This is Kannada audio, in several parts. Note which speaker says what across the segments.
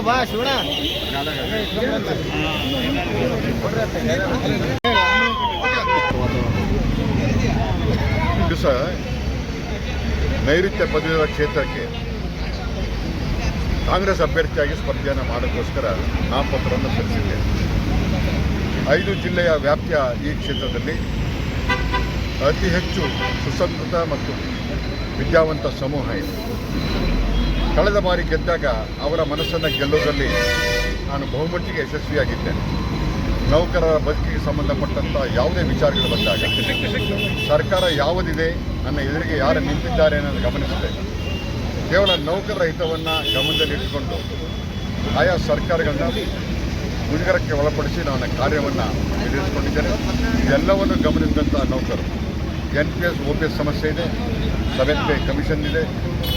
Speaker 1: ಬಾ
Speaker 2: ನೈಋತ್ಯ ಪದವಿರುವ ಕ್ಷೇತ್ರಕ್ಕೆ ಕಾಂಗ್ರೆಸ್ ಅಭ್ಯರ್ಥಿಯಾಗಿ ಸ್ಪರ್ಧೆಯನ್ನು ಮಾಡೋಕ್ಕೋಸ್ಕರ ನಾಮಪತ್ರವನ್ನು ಸಲ್ಲಿಸಿದ್ದೇನೆ ಐದು ಜಿಲ್ಲೆಯ ವ್ಯಾಪ್ತಿಯ ಈ ಕ್ಷೇತ್ರದಲ್ಲಿ ಅತಿ ಹೆಚ್ಚು ಸುಸಂಸ್ಕೃತ ಮತ್ತು ವಿದ್ಯಾವಂತ ಸಮೂಹ ಇದೆ. ಕಳೆದ ಬಾರಿ ಗೆದ್ದಾಗ ಅವರ ಮನಸ್ಸನ್ನು ಗೆಲ್ಲುವುದರಲ್ಲಿ ನಾನು ಬಹುಮಟ್ಟಿಗೆ ಯಶಸ್ವಿಯಾಗಿದ್ದೇನೆ. ನೌಕರರ ಬದುಕಿಗೆ ಸಂಬಂಧಪಟ್ಟಂಥ ಯಾವುದೇ ವಿಚಾರಗಳು ಬಂದಾಗ ಸರ್ಕಾರ ಯಾವುದಿದೆ, ನನ್ನ ಎದುರಿಗೆ ಯಾರು ನಿಂತಿದ್ದಾರೆ ಅನ್ನೋದು ಗಮನಿಸಿದೆ. ಕೇವಲ ನೌಕರರ ಹಿತವನ್ನು ಗಮನದಲ್ಲಿಟ್ಟುಕೊಂಡು ಆಯಾ ಸರ್ಕಾರಗಳನ್ನ ಮುಜುಗರಕ್ಕೆ ಒಳಪಡಿಸಿ ನಾನು ಕಾರ್ಯವನ್ನು ಎದುರಿಸಿಕೊಂಡಿದ್ದೇನೆ ಇದೆಲ್ಲವನ್ನು ಗಮನಿಸಿದಂಥ ನೌಕರರು N P S O P S ಸಮಸ್ಯೆ ಇದೆ ಸೆವೆನ್ ಪೇ ಕಮಿಷನ್ ಇದೆ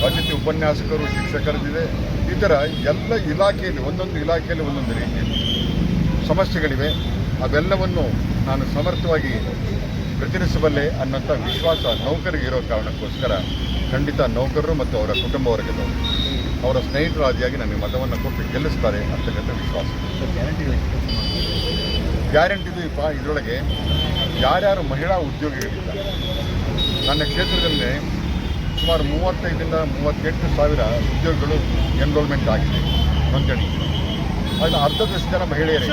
Speaker 2: ಅತಿಥಿ ಉಪನ್ಯಾಸಕರು ಶಿಕ್ಷಕರದಿದೆ ಈ ಥರ ಎಲ್ಲ ಇಲಾಖೆಯಲ್ಲಿ ಒಂದೊಂದು ಇಲಾಖೆಯಲ್ಲಿ ಒಂದೊಂದು ರೀತಿಯಲ್ಲಿ ಸಮಸ್ಯೆಗಳಿವೆ. ಅವೆಲ್ಲವನ್ನು ನಾನು ಸಮರ್ಥವಾಗಿ ಪ್ರತಿನಿಧಿಸಬಲ್ಲೆ ಅನ್ನೋಂಥ ವಿಶ್ವಾಸ ನೌಕರಿಗೆ ಇರೋ ಕಾರಣಕ್ಕೋಸ್ಕರ ಖಂಡಿತ ನೌಕರರು ಮತ್ತು ಅವರ ಕುಟುಂಬ ವರ್ಗದವರು ಅವರ ಸ್ನೇಹಿತರಾದಿಯಾಗಿ ನನಗೆ ಮತವನ್ನು ಕೊಟ್ಟು ಗೆಲ್ಲಿಸ್ತಾರೆ ಅಂತಕ್ಕಂಥ ವಿಶ್ವಾಸ. ಗ್ಯಾರಂಟಿ ಗ್ಯಾರಂಟಿದು ಇಪ್ಪ ಇದರೊಳಗೆ ಯಾರ್ಯಾರು ಮಹಿಳಾ ಉದ್ಯೋಗಿಗಳಿದ್ದಾರೆ ನನ್ನ ಕ್ಷೇತ್ರದಲ್ಲಿ ಸುಮಾರು ಮೂವತ್ತೈದರಿಂದ ಮೂವತ್ತೆಂಟು ಸಾವಿರ ಉದ್ಯೋಗಿಗಳು ಎನ್ರೋಲ್ಮೆಂಟ್ ಆಗಿದೆ ನೋಂದಣಿ. ಅದು ಅರ್ಧದಷ್ಟು ಜನ ಮಹಿಳೆಯರೇ.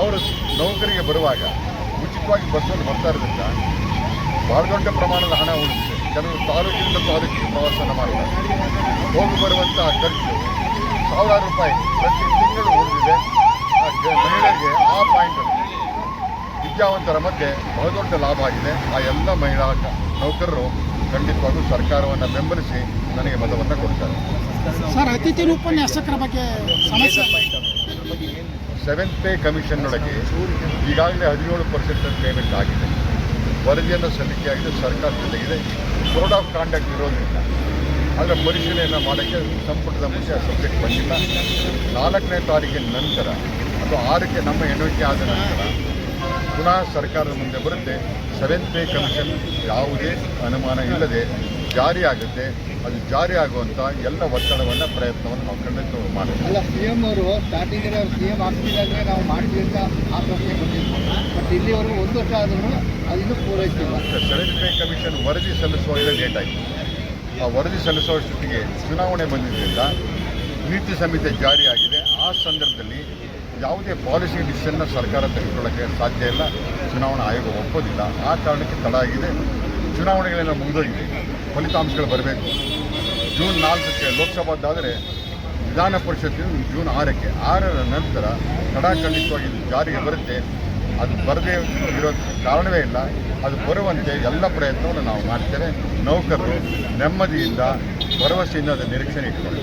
Speaker 2: ಅವರು ನೌಕರಿಗೆ ಬರುವಾಗ ಉಚಿತವಾಗಿ ಬಸ್ಸಲ್ಲಿ ಬರ್ತಾ ಇರೋದ್ರಿಂದ ಭಾಳ ದೊಡ್ಡ ಪ್ರಮಾಣದ ಹಣ ಉಳಿದಿದೆ. ಜನರು ತಾಲೂಕಿನಿಂದ ತಾಲೂಕಿಗೆ ಪ್ರವಾಸನ ಮಾಡ್ತಾರೆ ಹೋಗಿ ಬರುವಂಥ ಖರ್ಚು ಸಾವಿರಾರು ರೂಪಾಯಿ ಪ್ರತಿ ತಿಂಗಳು ಉಳಿದಿದೆ. ಮಹಿಳೆಯರಿಗೆ ಆ ಪಾಯಿಂಟಲ್ಲಿ. ವಿದ್ಯಾವಂತರ ಮಧ್ಯೆ ಬಹುದೊಡ್ಡ ಲಾಭ ಆಗಿದೆ. ಆ ಎಲ್ಲ ಮಹಿಳಾ ನೌಕರರು ಖಂಡಿತವಾಗೂ ಸರ್ಕಾರವನ್ನು ಬೆಂಬಲಿಸಿ ನನಗೆ ಮತವನ್ನು ಕೊಡ್ತಾರೆ.
Speaker 3: ಸರ್ ಅತಿಥಿ ಉಪನ್ಯಾಸಕರ ಬಗ್ಗೆ ಸಮಸ್ಯೆ
Speaker 2: ಸೆವೆಂತ್ ಪೇ ಕಮಿಷನ್ನೊಳಗೆ ಈಗಾಗಲೇ ಹದಿನೇಳು ಪರ್ಸೆಂಟ್ ಪೇಮೆಂಟ್ ಆಗಿದೆ. ವರದಿಯನ್ನು ಸಲ್ಲಿಕೆ ಆಗಿದೆ ಸರ್ಕಾರ ಜೊತೆಗಿದೆ. ಕೋಡ್ ಆಫ್ ಕಾಂಡಕ್ಟ್ ಇರೋದ್ರಿಂದ ಅದರ ಪರಿಶೀಲನೆಯನ್ನು ಮಾಡೋಕ್ಕೆ ಸಂಪುಟದ ಮುಂಚೆ ಸಬ್ಜೆಕ್ಟ್ ಬಂದಿಲ್ಲ. ನಾಲ್ಕನೇ ತಾರೀಕಿನ ನಂತರ ಅಥವಾ ಆರಕ್ಕೆ ನಮ್ಮ ಎಣಿಕೆ ಆದ ನಂತರ ಪುನಃ ಸರ್ಕಾರದ ಮುಂದೆ ಬರುತ್ತೆ. ಸೆವೆಂತ್ ಪೇ ಕಮಿಷನ್ ಯಾವುದೇ ಅನುಮಾನ ಇಲ್ಲದೆ ಜಾರಿಯಾಗುತ್ತೆ. ಅದು ಜಾರಿ ಆಗುವಂಥ ಎಲ್ಲ ಒತ್ತಡವನ್ನು ಪ್ರಯತ್ನವನ್ನು ನಾವು ಖಂಡಿತ ಮಾಡ್ತೀವಿ.
Speaker 1: ಅಲ್ಲ ಸಿ ಎಂ ಅವರು ಸ್ಟಾರ್ಟಿಂಗ್ ಸಿ ಎಂ ಆಗ್ತಿದೆ ಅಂದರೆ ನಾವು ಮಾಡ್ತೀವಿ ಅಂತ ಆಶ್ವಾಸನೆ ಕೊಟ್ಟಿದ್ವಿ ಬಟ್ ಇಲ್ಲಿವರೆಗೂ ಒಂದು ವರ್ಷ ಆದ್ರೂ ಅದಿನ್ನೂ ಪೂರೈಸಿಲ್ಲ.
Speaker 2: ಸೆವೆಂತ್ ಪೇ ಕಮಿಷನ್ ವರದಿ ಸಲ್ಲಿಸುವಾಗ ಲೇಟ್ ಆಯಿತು. ಆ ವರದಿ ಸಲ್ಲಿಸುವಷ್ಟೊತ್ತಿಗೆ ಚುನಾವಣೆ ಬಂದಿದ್ದರಿಂದ ನೀತಿ ಸಂಹಿತೆ ಜಾರಿಯಾಗಿದೆ. ಆ ಸಂದರ್ಭದಲ್ಲಿ ಯಾವುದೇ ಪಾಲಿಸಿ ಡಿಸಿಷನ್ನ ಸರ್ಕಾರ ತೆಗೆದುಕೊಳ್ಳೋಕ್ಕೆ ಸಾಧ್ಯ ಇಲ್ಲ. ಚುನಾವಣಾ ಆಯೋಗ ಒಪ್ಪೋದಿಲ್ಲ. ಆ ಕಾರಣಕ್ಕೆ ತಡ ಆಗಿದೆ. ಚುನಾವಣೆಗಳೆಲ್ಲ ಮುಗಿದೋಗಿದೆ. ಫಲಿತಾಂಶಗಳು ಬರಬೇಕು. ಜೂನ್ ನಾಲ್ಕಕ್ಕೆ ಲೋಕಸಭಾದ್ದಾದರೆ ವಿಧಾನ ಪರಿಷತ್ತಿನ ಜೂನ್ ಆರಕ್ಕೆ, ಆರರ ನಂತರ ತಡಾಖಂಡಿತವಾಗಿ ಜಾರಿಗೆ ಬರುತ್ತೆ. ಅದು ಬರದೇ ಇರೋ ಕಾರಣವೇ ಇಲ್ಲ. ಅದು ಬರುವಂತೆ ಎಲ್ಲ ಪ್ರಯತ್ನವನ್ನು ನಾವು ಮಾಡ್ತೇವೆ. ನೌಕರರು ನೆಮ್ಮದಿಯಿಂದ ಭರವಸೆಯಿಂದ ಅದರ ನಿರೀಕ್ಷಣೆ ಇಟ್ಕೊಂಡು